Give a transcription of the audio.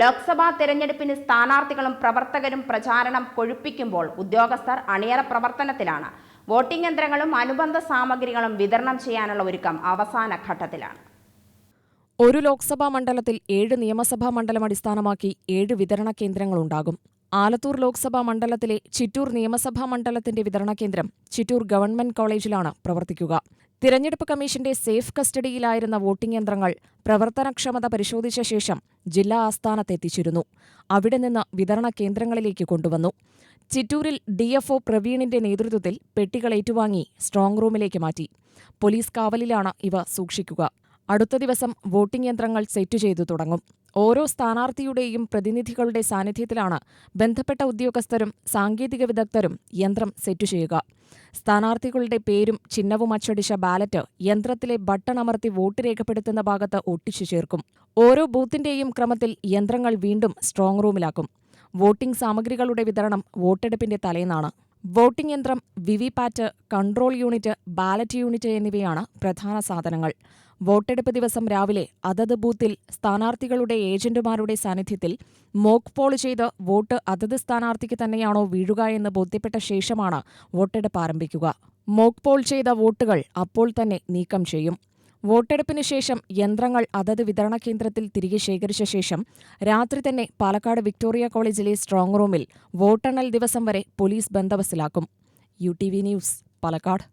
ലോക്സഭാ തെരഞ്ഞെടുപ്പിന് സ്ഥാനാർത്ഥികളും പ്രവർത്തകരും പ്രചാരണം കൊഴുപ്പിക്കുമ്പോൾ ഉദ്യോഗസ്ഥർ അണിയറ പ്രവർത്തനത്തിലാണ്. വോട്ടിംഗ് യന്ത്രങ്ങളും അനുബന്ധ സാമഗ്രികളും വിതരണം ചെയ്യാനുള്ള ഒരുക്കം അവസാന ഘട്ടത്തിലാണ്. ഒരു ലോക്സഭാ മണ്ഡലത്തിൽ ഏഴ് നിയമസഭാ മണ്ഡലം അടിസ്ഥാനമാക്കി ഏഴ് വിതരണ കേന്ദ്രങ്ങളുണ്ടാകും ആലത്തൂർ ലോക്സഭാ മണ്ഡലത്തിലെ ചിറ്റൂർ നിയമസഭാ മണ്ഡലത്തിന്റെ വിതരണ കേന്ദ്രം ചിറ്റൂർ ഗവൺമെന്റ് കോളേജിലാണ് പ്രവർത്തിക്കുക. തിരഞ്ഞെടുപ്പ് കമ്മീഷന്റെ സേഫ് കസ്റ്റഡിയിലായിരുന്ന വോട്ടിംഗ് യന്ത്രങ്ങൾ പ്രവർത്തനക്ഷമത പരിശോധിച്ച ശേഷം ജില്ലാ ആസ്ഥാനത്തെത്തിച്ചിരുന്നു. അവിടെ നിന്ന് വിതരണ കേന്ദ്രങ്ങളിലേക്ക് കൊണ്ടുവന്നു. ചിറ്റൂരിൽ ഡിഎഫ്ഒ പ്രവീണിന്റെ നേതൃത്വത്തിൽ പെട്ടികൾ ഏറ്റുവാങ്ങി സ്ട്രോങ് റൂമിലേക്ക് മാറ്റി. പോലീസ് കാവലിലാണ് ഇവ സൂക്ഷിക്കുക. അടുത്ത ദിവസം വോട്ടിംഗ് യന്ത്രങ്ങൾ സെറ്റ് ചെയ്തു തുടങ്ങും. ഓരോ സ്ഥാനാർത്ഥിയുടെയും പ്രതിനിധികളുടെ സാന്നിധ്യത്തിലാണ് ബന്ധപ്പെട്ട ഉദ്യോഗസ്ഥരും സാങ്കേതിക വിദഗ്ധരും യന്ത്രം സെറ്റ് ചെയ്യുക. സ്ഥാനാർത്ഥികളുടെ പേരും ചിഹ്നവും അച്ചടിച്ച ബാലറ്റ് യന്ത്രത്തിലെ ബട്ടൺ അമർത്തി വോട്ട് രേഖപ്പെടുത്തുന്ന ഭാഗത്ത് ഒട്ടിച്ചു ചേർക്കും. ഓരോ ബൂത്തിന്റെയും ക്രമത്തിൽ യന്ത്രങ്ങൾ വീണ്ടും സ്ട്രോങ് റൂമിലാക്കും വോട്ടിംഗ് സാമഗ്രികളുടെ വിതരണം വോട്ടെടുപ്പിന്റെ തലേന്നാണ്. വോട്ടിംഗ് യന്ത്രം VVPAT control unit ballot unit എന്നിവയാണ് പ്രധാന സാധനങ്ങൾ. വോട്ടെടുപ്പ് ദിവസം രാവിലെ അതത് ബൂത്തിൽ സ്ഥാനാർത്ഥികളുടെ ഏജന്റുമാരുടെ സാന്നിധ്യത്തിൽ മോക്ക് പോൾ ചെയ്ത് വോട്ട് അതത് സ്ഥാനാർത്ഥിക്ക് തന്നെയാണോ വീഴുക എന്ന് ബോധ്യപ്പെട്ട ശേഷമാണ് വോട്ടെടുപ്പ് ആരംഭിക്കുക. മോക്ക് പോൾ ചെയ്ത വോട്ടുകൾ അപ്പോൾ തന്നെ നീക്കം ചെയ്യും. വോട്ടെടുപ്പിന് ശേഷം യന്ത്രങ്ങൾ അതത് വിതരണ കേന്ദ്രത്തിൽ തിരികെ ശേഖരിച്ച ശേഷം രാത്രി തന്നെ പാലക്കാട് വിക്ടോറിയ കോളേജിലെ സ്ട്രോങ് റൂമിൽ വോട്ടെണ്ണൽ ദിവസം വരെ police ബന്ദോബസ്തിലാക്കും. U T V news Palakkad.